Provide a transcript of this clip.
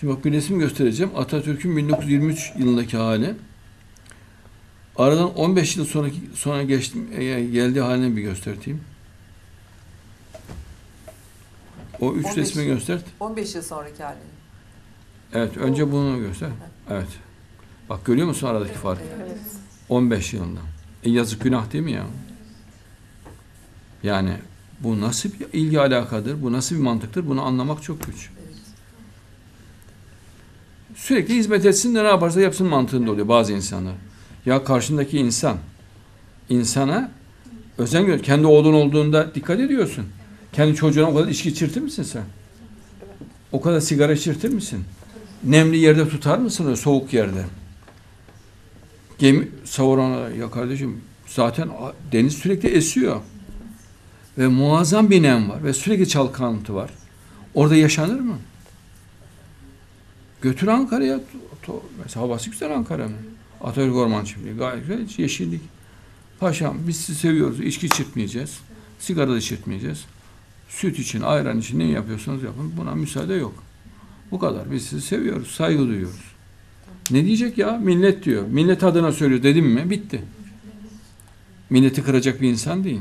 Şimdi bak bir resim göstereceğim. Atatürk'ün 1923 yılındaki hali. Aradan 15 yıl sonraki sonra geçtim geldiği halini bir göstereyim. O üç 15 resmi göster. 15 yıl sonraki halini. Evet, önce bunu göster. Evet. Bak görüyor musun aradaki farkı? Evet. 15 yılında. E yazık günah değil mi ya? Yani bu nasıl bir ilgi alakadır? Bu nasıl bir mantıktır? Bunu anlamak çok güç. Sürekli hizmet etsin de ne yaparsa yapsın mantığında oluyor bazı insanlar. Ya karşındaki insan, insana özen gör. Kendi oğlun olduğunda dikkat ediyorsun. Kendi çocuğuna o kadar içki içirtir misin sen? O kadar sigara içirtir misin? Nemli yerde tutar mısın o soğuk yerde? Gemi savurana ya kardeşim zaten deniz sürekli esiyor. Ve muazzam bir nem var ve sürekli çalkantı var. Orada yaşanır mı? Götür Ankara'ya. Mesela havası güzel Ankara'nın. Atatürk Orman Çiftliği gayet güzel. Yeşillik. Paşam biz sizi seviyoruz. İçki içirtmeyeceğiz. Sigara da içirtmeyeceğiz. Süt için, ayran için ne yapıyorsanız yapın. Buna müsaade yok. Bu kadar. Biz sizi seviyoruz. Saygı duyuyoruz. Ne diyecek ya? Millet diyor. Millet adına söylüyor dedim mi? Bitti. Milleti kıracak bir insan değil.